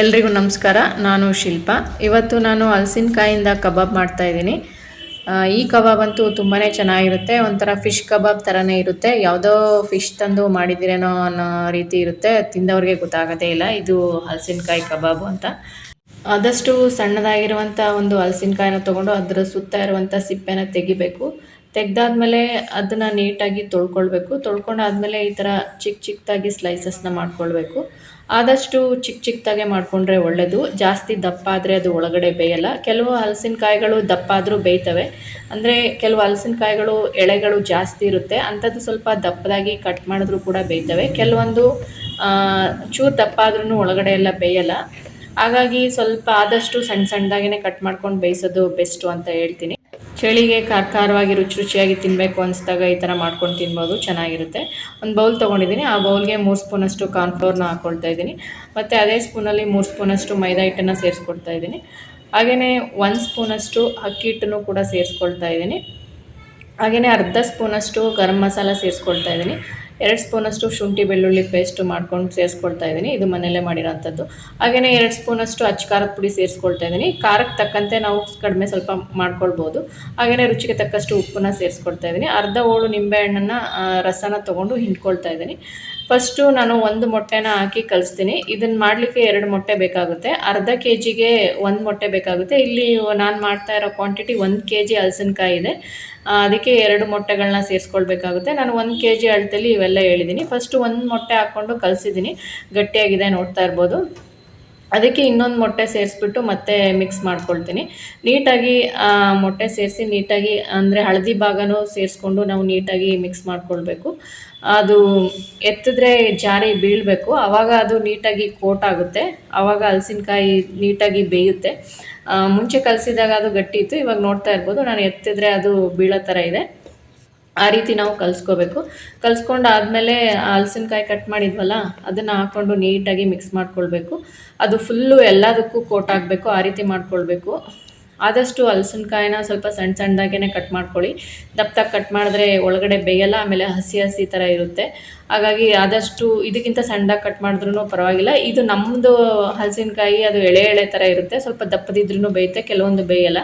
ಎಲ್ರಿಗೂ ನಮಸ್ಕಾರ. ನಾನು ಶಿಲ್ಪ. ಇವತ್ತು ನಾನು ಹಲಸಿನಕಾಯಿಂದ ಕಬಾಬ್ ಮಾಡ್ತಾ ಇದ್ದೀನಿ. ಈ ಕಬಾಬ್ ಅಂತೂ ತುಂಬಾ ಚೆನ್ನಾಗಿರುತ್ತೆ. ಒಂಥರ ಫಿಶ್ ಕಬಾಬ್ ಥರನೇ ಇರುತ್ತೆ. ಯಾವುದೋ ಫಿಶ್ ತಂದು ಮಾಡಿದಿರೇನೋ ಅನ್ನೋ ರೀತಿ ಇರುತ್ತೆ. ತಿಂದವ್ರಿಗೆ ಗೊತ್ತಾಗೋದೇ ಇಲ್ಲ. ಇದು ಹಲಸಿನಕಾಯಿ ಕಬಾಬು ಅಂತ. ಆದಷ್ಟು ಸಣ್ಣದಾಗಿರುವಂಥ ಒಂದು ಹಲಸಿನಕಾಯಿನ ತೊಗೊಂಡು ಅದರ ಸುತ್ತ ಇರುವಂಥ ಸಿಪ್ಪೆನ ತೆಗಿಬೇಕು. ತೆಗ್ದಾದ್ಮೇಲೆ ಅದನ್ನು ನೀಟಾಗಿ ತೊಳ್ಕೊಳ್ಬೇಕು. ತೊಳ್ಕೊಂಡಾದ್ಮೇಲೆ ಈ ಥರ ಚಿಕ್ಕ ಚಿಕ್ಕದಾಗಿ ಸ್ಲೈಸಸ್ನ ಮಾಡ್ಕೊಳ್ಬೇಕು. ಆದಷ್ಟು ಚಿಕ್ಕ ಚಿಕ್ಕದಾಗೆ ಮಾಡಿಕೊಂಡ್ರೆ ಒಳ್ಳೆಯದು ಜಾಸ್ತಿ ದಪ್ಪ ಆದರೆ ಅದು ಒಳಗಡೆ ಬೇಯಲ್ಲ. ಕೆಲವು ಹಲಸಿನಕಾಯಿಗಳು ದಪ್ಪ ಆದರೂ ಬೇಯ್ತವೆ. ಅಂದರೆ ಕೆಲವು ಹಲಸಿನಕಾಯಿಗಳು ಎಳೆಗಳು ಜಾಸ್ತಿ ಇರುತ್ತೆ. ಅಂಥದ್ದು ಸ್ವಲ್ಪ ದಪ್ಪದಾಗಿ ಕಟ್ ಮಾಡಿದ್ರೂ ಕೂಡ ಬೇಯ್ತವೆ. ಕೆಲವೊಂದು ಚೂರು ದಪ್ಪ ಆದ್ರೂ ಒಳಗಡೆ ಎಲ್ಲ ಬೇಯಲ್ಲ. ಹಾಗಾಗಿ ಸ್ವಲ್ಪ ಆದಷ್ಟು ಸಣ್ಣ ಸಣ್ಣದಾಗೇ ಕಟ್ ಮಾಡ್ಕೊಂಡು ಬೇಯಿಸೋದು ಬೆಸ್ಟು ಅಂತ ಹೇಳ್ತೀನಿ. ಚಳಿಗೆ ಖಾರ ಖಾರವಾಗಿ ರುಚಿ ರುಚಿಯಾಗಿ ತಿನ್ನಬೇಕು ಅನಿಸಿದಾಗ ಈ ಥರ ಮಾಡ್ಕೊಂಡು ತಿನ್ಬೋದು, ಚೆನ್ನಾಗಿರುತ್ತೆ. ಒಂದು ಬೌಲ್ ತೊಗೊಂಡಿದ್ದೀನಿ ಆ ಬೌಲ್ಗೆ ಮೂರು ಸ್ಪೂನಷ್ಟು ಕಾರ್ನ್ಫ್ಲೋರ್ನ ಹಾಕ್ಕೊಳ್ತಾ ಇದ್ದೀನಿ. ಮತ್ತು ಅದೇ ಸ್ಪೂನಲ್ಲಿ ಮೂರು ಸ್ಪೂನಷ್ಟು ಮೈದಾ ಹಿಟ್ಟನ್ನು ಸೇರಿಸ್ಕೊಳ್ತಾ ಇದ್ದೀನಿ. ಹಾಗೆಯೇ ಒಂದು ಸ್ಪೂನಷ್ಟು ಅಕ್ಕಿ ಹಿಟ್ಟನ್ನು ಕೂಡ ಸೇರಿಸ್ಕೊಳ್ತಾ ಇದ್ದೀನಿ. ಹಾಗೆಯೇ ಅರ್ಧ ಸ್ಪೂನಷ್ಟು ಗರಂ ಮಸಾಲ ಸೇರಿಸ್ಕೊಳ್ತಾ ಇದ್ದೀನಿ. ಎರಡು ಸ್ಪೂನಷ್ಟು ಶುಂಠಿ, ಬೆಳ್ಳುಳ್ಳಿ ಪೇಸ್ಟ್ ಮಾಡ್ಕೊಂಡು ಸೇರಿಸ್ಕೊಳ್ತಾ ಇದ್ದೀನಿ. ಇದು ಮನೆಯಲ್ಲೇ ಮಾಡಿರೋಂಥದ್ದು. ಹಾಗೆಯೇ ಎರಡು ಸ್ಪೂನಷ್ಟು ಅಚ್ಚ ಖಾರದ ಪುಡಿ ಸೇರಿಸ್ಕೊಳ್ತಾ ಇದ್ದೀನಿ. ಖಾರಕ್ಕೆ ತಕ್ಕಂತೆ ನಾವು ಕಡಿಮೆ ಸ್ವಲ್ಪ ಮಾಡ್ಕೊಳ್ಬೋದು. ಹಾಗೆಯೇ ರುಚಿಗೆ ತಕ್ಕಷ್ಟು ಉಪ್ಪನ್ನ ಸೇರಿಸ್ಕೊಳ್ತಾ ಇದ್ದೀನಿ. ಅರ್ಧ ಹೋಳು ನಿಂಬೆಹಣ್ಣನ್ನು ರಸನ ತೊಗೊಂಡು ಹಿಂಡ್ಕೊಳ್ತಾ ಇದ್ದೀನಿ. ಫಸ್ಟು ನಾನು ಒಂದು ಮೊಟ್ಟೆನ ಹಾಕಿ ಕಲಿಸ್ತೀನಿ. ಇದನ್ನು ಮಾಡಲಿಕ್ಕೆ ಎರಡು ಮೊಟ್ಟೆ ಬೇಕಾಗುತ್ತೆ. ಅರ್ಧ ಕೆ ಜಿಗೆ ಒಂದು ಮೊಟ್ಟೆ ಬೇಕಾಗುತ್ತೆ. ಇಲ್ಲಿ ನಾನು ಮಾಡ್ತಾ ಇರೋ ಕ್ವಾಂಟಿಟಿ ಒಂದು ಕೆ ಜಿ ಹಲಸಿನಕಾಯಿ ಇದೆ. ಅದಕ್ಕೆ ಎರಡು ಮೊಟ್ಟೆಗಳನ್ನ ಸೇರಿಸ್ಕೊಳ್ಬೇಕಾಗುತ್ತೆ. ನಾನು ಒಂದು ಕೆ ಜಿ ಅಳತೆಲಿ ಇವೆಲ್ಲ ಹೇಳಿದ್ದೀನಿ ಫಸ್ಟು ಒಂದು ಮೊಟ್ಟೆ ಹಾಕ್ಕೊಂಡು ಕಲಿಸಿದ್ದೀನಿ ಗಟ್ಟಿಯಾಗಿದೆ ನೋಡ್ತಾ ಇರ್ಬೋದು. ಅದಕ್ಕೆ ಇನ್ನೊಂದು ಮೊಟ್ಟೆ ಸೇರಿಸ್ಬಿಟ್ಟು ಮತ್ತೆ ಮಿಕ್ಸ್ ಮಾಡ್ಕೊಳ್ತೀನಿ. ನೀಟಾಗಿ ಮೊಟ್ಟೆ ಸೇರಿಸಿ ನೀಟಾಗಿ, ಅಂದರೆ ಹಳದಿ ಭಾಗನೂ ಸೇರಿಸ್ಕೊಂಡು ನಾವು ನೀಟಾಗಿ ಮಿಕ್ಸ್ ಮಾಡ್ಕೊಳ್ಬೇಕು. ಅದು ಎತ್ತಿದ್ರೆ ಜಾರಿ ಬೀಳಬೇಕು. ಆವಾಗ ಅದು ನೀಟಾಗಿ ಕೋಟ್ ಆಗುತ್ತೆ. ಆವಾಗ ಹಲಸಿನಕಾಯಿ ನೀಟಾಗಿ ಬೇಯುತ್ತೆ. ಮುಂಚೆ ಕಲಸಿದಾಗ ಅದು ಗಟ್ಟಿ ಇತ್ತು. ಇವಾಗ ನೋಡ್ತಾ ಇರ್ಬೋದು. ನಾನು ಎತ್ತಿದ್ರೆ ಅದು ಬೀಳೋ ಥರ ಇದೆ. ಆ ರೀತಿ ನಾವು ಕಲಿಸ್ಕೋಬೇಕು. ಕಲಿಸ್ಕೊಂಡು ಆದಮೇಲೆ ಹಲಸಿನಕಾಯಿ ಕಟ್ ಮಾಡಿದ್ವಲ್ಲ, ಅದನ್ನು ಹಾಕ್ಕೊಂಡು ನೀಟಾಗಿ ಮಿಕ್ಸ್ ಮಾಡ್ಕೊಳ್ಬೇಕು. ಅದು ಫುಲ್ಲು ಎಲ್ಲದಕ್ಕೂ ಕೋಟ್ ಆಗಬೇಕು ಆ ರೀತಿ ಮಾಡ್ಕೊಳ್ಬೇಕು. ಆದಷ್ಟು ಹಲಸಿನಕಾಯಿನ ಸ್ವಲ್ಪ ಸಣ್ಣ ಸಣ್ಣದಾಗೇ ಕಟ್ ಮಾಡ್ಕೊಳ್ಳಿ. ದಪ್ಪದಾಗಿ ಕಟ್ ಮಾಡಿದ್ರೆ ಒಳಗಡೆ ಬೇಯಲ್ಲ, ಆಮೇಲೆ ಹಸಿ ಹಸಿ ಥರ ಇರುತ್ತೆ. ಹಾಗಾಗಿ ಆದಷ್ಟು ಇದಕ್ಕಿಂತ ಸಣ್ಣದಾಗಿ ಕಟ್ ಮಾಡಿದ್ರೂ ಪರವಾಗಿಲ್ಲ. ಇದು ನಮ್ಮದು ಹಲಸಿನಕಾಯಿ ಅದು ಎಳೆ ಎಳೆ ಥರ ಇರುತ್ತೆ. ಸ್ವಲ್ಪ ದಪ್ಪದಿದ್ರೂ ಬೇಯುತ್ತೆ, ಕೆಲವೊಂದು ಬೇಯಲ್ಲ.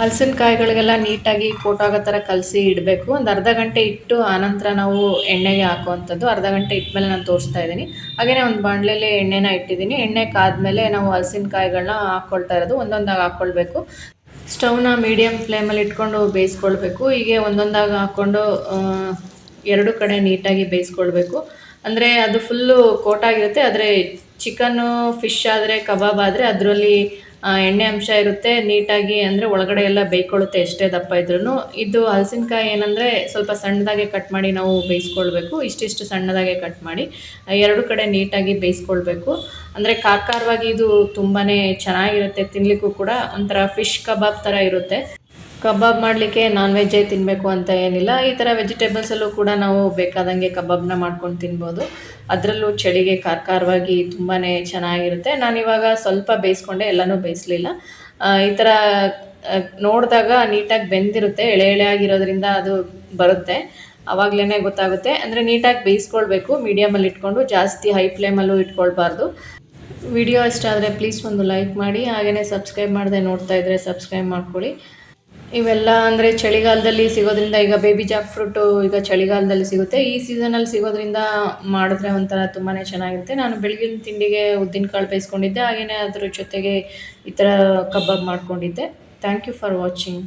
ಹಲಸಿನಕಾಯಿಗಳಿಗೆಲ್ಲ ನೀಟಾಗಿ ಕೋಟಾಗೋ ಥರ ಕಲಸಿ ಇಡಬೇಕು. ಒಂದು ಅರ್ಧ ಗಂಟೆ ಇಟ್ಟು ಆನಂತರ ನಾವು ಎಣ್ಣೆಗೆ ಹಾಕುವಂಥದ್ದು. ಅರ್ಧ ಗಂಟೆ ಇಟ್ಮೇಲೆ ನಾನು ತೋರಿಸ್ತಾ ಇದ್ದೀನಿ. ಹಾಗೆಯೇ ಒಂದು ಬಾಣಲೆಯಲ್ಲಿ ಎಣ್ಣೆನ ಇಟ್ಟಿದ್ದೀನಿ. ಎಣ್ಣೆ ಕಾದಮೇಲೆ ನಾವು ಹಲಸಿನಕಾಯಿಗಳನ್ನ ಹಾಕ್ಕೊಳ್ತಾ ಇರೋದು. ಒಂದೊಂದಾಗಿ ಹಾಕ್ಕೊಳ್ಬೇಕು ಸ್ಟವ್ನ ಮೀಡಿಯಮ್ ಫ್ಲೇಮಲ್ಲಿ ಇಟ್ಕೊಂಡು ಬೇಯಿಸ್ಕೊಳ್ಬೇಕು. ಹೀಗೆ ಒಂದೊಂದಾಗಿ ಹಾಕ್ಕೊಂಡು ಎರಡು ಕಡೆ ನೀಟಾಗಿ ಬೇಯಿಸ್ಕೊಳ್ಬೇಕು. ಅಂದರೆ ಅದು ಫುಲ್ಲು ಕೋಟಾಗಿರುತ್ತೆ ಆದರೆ ಚಿಕನ್ನು ಫಿಶ್ ಆದರೆ, ಕಬಾಬ್ ಆದರೆ ಅದರಲ್ಲಿ ಎಣ್ಣೆ ಅಂಶ ಇರುತ್ತೆ, ನೀಟಾಗಿ ಅಂದರೆ ಒಳಗಡೆ ಎಲ್ಲ ಬೇಯ್ಕೊಳ್ಳುತ್ತೆ ಎಷ್ಟೇ ದಪ್ಪ ಇದ್ರೂ ಇದು ಹಲಸಿನಕಾಯಿ ಏನಂದರೆ ಸ್ವಲ್ಪ ಸಣ್ಣದಾಗೆ ಕಟ್ ಮಾಡಿ ನಾವು ಬೇಯಿಸ್ಕೊಳ್ಬೇಕು. ಇಷ್ಟಿಷ್ಟು ಸಣ್ಣದಾಗೆ ಕಟ್ ಮಾಡಿ ಎರಡು ಕಡೆ ನೀಟಾಗಿ ಬೇಯಿಸ್ಕೊಳ್ಬೇಕು. ಅಂದರೆ ಖಾರ ಇದು ತುಂಬಾ ಚೆನ್ನಾಗಿರುತ್ತೆ ತಿನ್ನಲಿಕ್ಕೂ ಕೂಡ. ಒಂಥರ ಫಿಶ್ ಕಬಾಬ್ ಥರ ಇರುತ್ತೆ. ಕಬಾಬ್ ಮಾಡಲಿಕ್ಕೆ ನಾನ್ ವೆಜ್ಜೇ ತಿನ್ನಬೇಕು ಅಂತ ಏನಿಲ್ಲ. ಈ ಥರ ವೆಜಿಟೇಬಲ್ಸಲ್ಲೂ ಕೂಡ ನಾವು ಬೇಕಾದಂಗೆ ಕಬಾಬ್ನ ಮಾಡ್ಕೊಂಡು ತಿನ್ಬೋದು. ಅದರಲ್ಲೂ ಚಳಿಗೆ ಖಾರ ಖಾರವಾಗಿ ತುಂಬಾ ಚೆನ್ನಾಗಿರುತ್ತೆ. ನಾನಿವಾಗ ಸ್ವಲ್ಪ ಬೇಯಿಸ್ಕೊಂಡೆ, ಎಲ್ಲನೂ ಬೇಯಿಸಲಿಲ್ಲ. ಈ ಥರ ನೋಡಿದಾಗ ನೀಟಾಗಿ ಬೆಂದಿರುತ್ತೆ, ಎಳೆ ಎಳೆ ಆಗಿರೋದ್ರಿಂದ ಅದು ಬರುತ್ತೆ. ಆವಾಗಲೇ ಗೊತ್ತಾಗುತ್ತೆ. ಅಂದರೆ ನೀಟಾಗಿ ಬೇಯಿಸ್ಕೊಳ್ಬೇಕು ಮೀಡಿಯಮಲ್ಲಿ ಇಟ್ಕೊಂಡು, ಜಾಸ್ತಿ ಹೈ ಫ್ಲೇಮಲ್ಲೂ ಇಟ್ಕೊಳ್ಬಾರ್ದು. ವಿಡಿಯೋ ಇಷ್ಟ ಆದರೆ ಪ್ಲೀಸ್ ಒಂದು ಲೈಕ್ ಮಾಡಿ ಹಾಗೆಯೇ ಸಬ್ಸ್ಕ್ರೈಬ್ ಮಾಡದೆ ನೋಡ್ತಾ ಇದ್ದರೆ ಸಬ್ಸ್ಕ್ರೈಬ್ ಮಾಡ್ಕೊಳ್ಳಿ. ಇವೆಲ್ಲ ಅಂದರೆ ಚಳಿಗಾಲದಲ್ಲಿ ಸಿಗೋದ್ರಿಂದ ಈಗ ಬೇಬಿ ಜಾಕ್ ಫ್ರೂಟು ಈಗ ಚಳಿಗಾಲದಲ್ಲಿ ಸಿಗುತ್ತೆ. ಈ ಸೀಸನಲ್ಲಿ ಸಿಗೋದ್ರಿಂದ ಮಾಡಿದ್ರೆ ಒಂಥರ ತುಂಬಾ ಚೆನ್ನಾಗಿರುತ್ತೆ. ನಾನು ಬೆಳಗಿನ ತಿಂಡಿಗೆ ಉದ್ದಿನಕಾಳು ಬೇಯಿಸ್ಕೊಂಡಿದ್ದೆ ಹಾಗೆಯೇ ಅದ್ರ ಜೊತೆಗೆ ಈ ಥರ ಕಬಾಬ್ ಮಾಡ್ಕೊಂಡಿದ್ದೆ. Thank you for watching